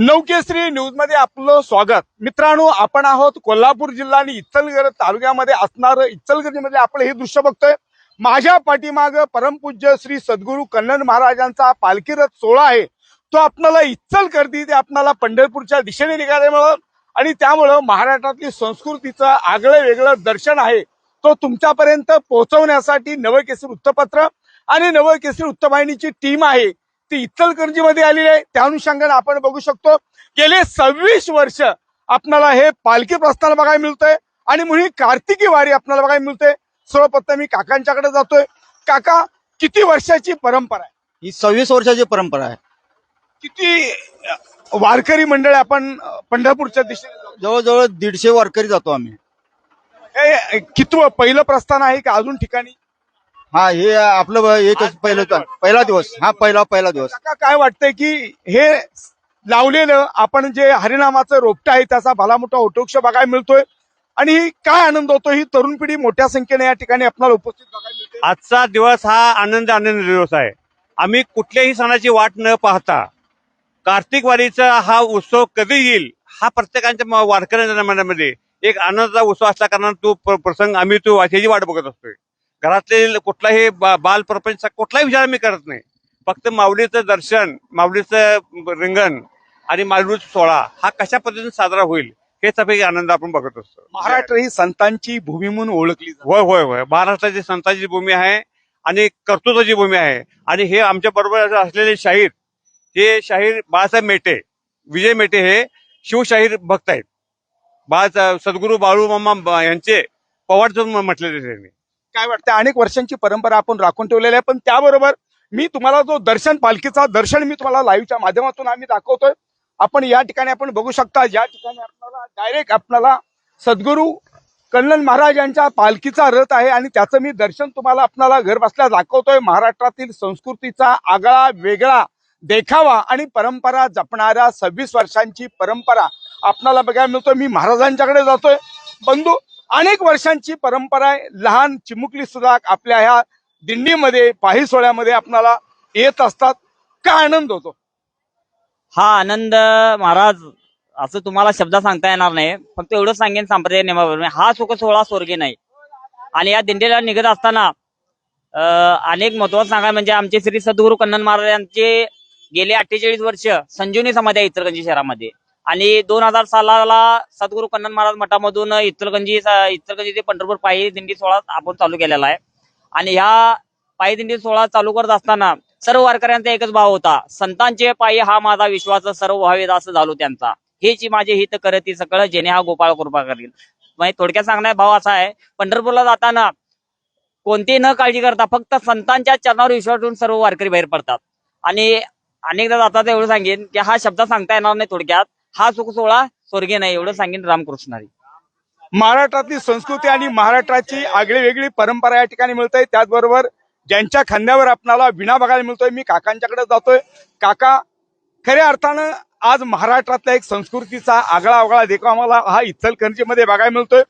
नवकेश्री न्यूजमध्ये आपलं स्वागत. मित्रांनो आपण आहोत कोल्हापूर जिल्हा आणि इचलगंज तालुक्यामध्ये असणारं इचलगंजीमध्ये आपण हे दृश्य बघतोय. माझ्या पाठीमाग परमपूज्य श्री सद्गुरू कन्नन महाराजांचा पालखी रथ सोहळा आहे. तो आपणाला इचलकरती ते आपणाला पंढरपूरच्या दिशेने निघाल्यामुळं आणि त्यामुळं महाराष्ट्रातली संस्कृतीचं आगळं वेगळं दर्शन आहे. तो तुमच्यापर्यंत पोहोचवण्यासाठी नवकेसरी वृत्तपत्र आणि नवकेसरी वृत्तवाहिनीची टीम आहे. ती इचलकरंजीमध्ये आलेली आहे. त्या अनुषंगाने आपण बघू शकतो गेले सव्वीस वर्ष आपल्याला हे पालखी प्रस्थान बघायला मिळतंय. आणि म्हणून कार्तिकी वारी आपल्याला बघायला मिळते सर्वप्रथम मी काकांच्याकडे जातोय. काका किती वर्षाची परंपरा आहे? ही सव्वीस वर्षाची परंपरा आहे. किती वारकरी मंडळी आपण पंढरपूरच्या दिशेने? जवळजवळ दीडशे वारकरी जातो आम्ही. हे कितवं पहिलं प्रस्थान आहे का अजून ठिकाणी? हा हे आपलं एकच पहिलं पहिला दिवस. हा पहिला पहिला दिवस. काका काय वाटतंय की हे लावलेलं आपण जे हरिनामाचं रोपटं आहे त्याचा भला मोठा ओटोक्ष बघायला मिळतोय. आणि काय आनंद होतो ही तरुण पिढी मोठ्या संख्येने या ठिकाणी आपल्याला उपस्थित बघायला मिळते. आजचा दिवस हा आनंद आनंद दिवस आहे. आम्ही कुठल्याही सणाची वाट न पाहता कार्तिक वारीचा हा उत्सव कधी येईल हा प्रत्येकाच्या म- वारकऱ्यांच्या मनामध्ये एक आनंदाचा उत्सव असल्या कारणाने तो प्र- प्रसंग आम्ही तो वाचेची वाट बघत असतोय. घरातले कुठलाही बा- बाल प्रपंच कुठलाही विचार आम्ही करत नाही. फक्त माऊलीचं दर्शन माऊलीचं रिंगण आणि माऊलीचा सोहळा हा कशा पद्धतीने साजरा होईल हेच आपली आनंद आपण बघत असतो. महाराष्ट्र ही संतांची भूमी म्हणून ओळखली होय होय होय. महाराष्ट्राची संतांची भूमी आहे आणि कर्तृत्वाची भूमी आहे. आणि हे आमच्या बरोबर असलेले शाहीर हे शाहीर बाळासाहेब मेटे विजय मेटे हे शिवशाहीर भक्त आहेत. बाळा सद्गुरू बाळू मामा यांचे पवाड म्हटलेले त्यांनी. काय वाटतं अनेक वर्षांची परंपरा आपण राखून ठेवलेली आहे. पण त्याबरोबर मी तुम्हाला जो दर्शन पालखीचा दर्शन मी तुम्हाला लाईव्हच्या माध्यमातून आम्ही दाखवतोय. आपण या ठिकाणी आपण बघू शकता या ठिकाणी आपल्याला डायरेक्ट आपल्याला सद्गुरू कन्नन महाराज यांच्या पालखीचा रथ आहे आणि त्याचं मी दर्शन तुम्हाला आपल्याला घर बसल्या दाखवतोय. महाराष्ट्रातील संस्कृतीचा आगळा वेगळा देखावा आणि परंपरा जपणाऱ्या सव्वीस वर्षांची परंपरा आपल्याला बघायला मिळतोय. मी महाराजांच्याकडे जातोय. बंधू अनेक वर्षांची परंपरा आहे. लहान चिमुकली सुद्धा आपल्या ह्या दिंडीमध्ये पाही सोहळ्यामध्ये आपल्याला येत असतात. काय आनंद होतो? हा आनंद महाराज असं तुम्हाला शब्द सांगता येणार नाही. फक्त एवढं सांगेन सांप्रदायिक नियमाप्रमाणे हा सुख सोहळा स्वर्गी नाही. आणि या दिंडीला निघत असताना अनेक महत्वाचं सांगा म्हणजे आमचे श्री सद्गुरू कन्नन महाराज यांचे गेले अठ्ठेचाळीस वर्ष संजीवनी समाधी आहे इतरगंजी शहरामध्ये. आणि दोन हजार सालाला सद्गुरु कन्नन महाराज मठामधून इचलगंजी इचलगंजी ते पंढरपूर पायी दिंडी सोहळा आपण चालू केलेला आहे. आणि ह्या पायी दिंडी सोहळा चालू करत असताना सर्व वारकऱ्यांचा एकच भाव होता. संतांचे पायी हा माझा विश्वास सर्व व्हावेत असं झालो त्यांचा. हेची माझे हित करती सकळ जेणे हा गोपाळ कृपा करील. म्हणजे थोडक्यात सांगणार भाव असा आहे पंढरपूरला जाताना कोणतीही न काळजी करता फक्त संतांच्या चरणावर विश्वास ठेवून सर्व वारकरी बाहेर पडतात. आणि अनेकदा जातात एवढं सांगेन की हा शब्द सांगता येणार नाही थोडक्यात. हा सुख सोहळा स्वर्गीय नाही एवढं सांगेन रामकृष्णारी महाराष्ट्रातली संस्कृती आणि महाराष्ट्राची आगळी वेगळी परंपरा या ठिकाणी मिळते त्याचबरोबर ज्यांच्या खांद्यावर आपणाला विणा बघायला मिळतोय मी काकांच्याकडे जातोय. काका खऱ्या अर्थानं आज महाराष्ट्रातल्या एक संस्कृतीचा आगळा वेगळा देखो आम्हाला हा इचलकरंजीमध्ये बघायला मिळतोय.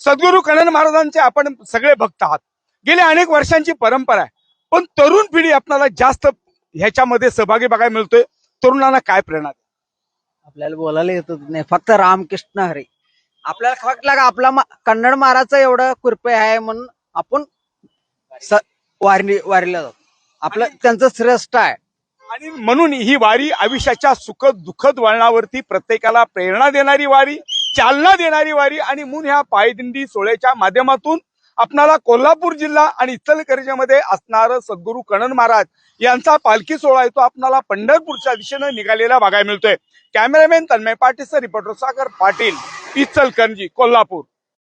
सद्गुरू कणन महाराजांचे आपण सगळे भक्त आहात. गेल्या अनेक वर्षांची परंपरा आहे. पण तरुण पिढी आपल्याला जास्त ह्याच्यामध्ये सहभागी बघायला मिळतोय. तरुणांना काय प्रेरणा आपल्याला बोलायला येत नाही. फक्त रामकृष्ण हरे. आपल्याला फक्त का आपला मा- कन्नड महाराजचं एवढं कृपय आहे म्हणून आपण स- वारी वारीला जातो. आपलं त्यांचं श्रेष्ठ आहे. आणि म्हणून ही वारी आयुष्याच्या सुखद दुःखद वळणावरती प्रत्येकाला प्रेरणा देणारी वारी चालना देणारी वारी आणि म्हणून ह्या पायदिंडी सोहळ्याच्या माध्यमातून आपणाला कोल्हापूर जिल्हा आणि इचलकरंजीमध्ये असणारं सद्गुरू कणन महाराज यांचा पालखी सोहळा आहे तो आपणाला पंढरपूरच्या दिशेनं निघालेला बघायला मिळतोय. Cameraman Tanmay Patil reporter Sagar Patil Ichalkaranji Kolhapur.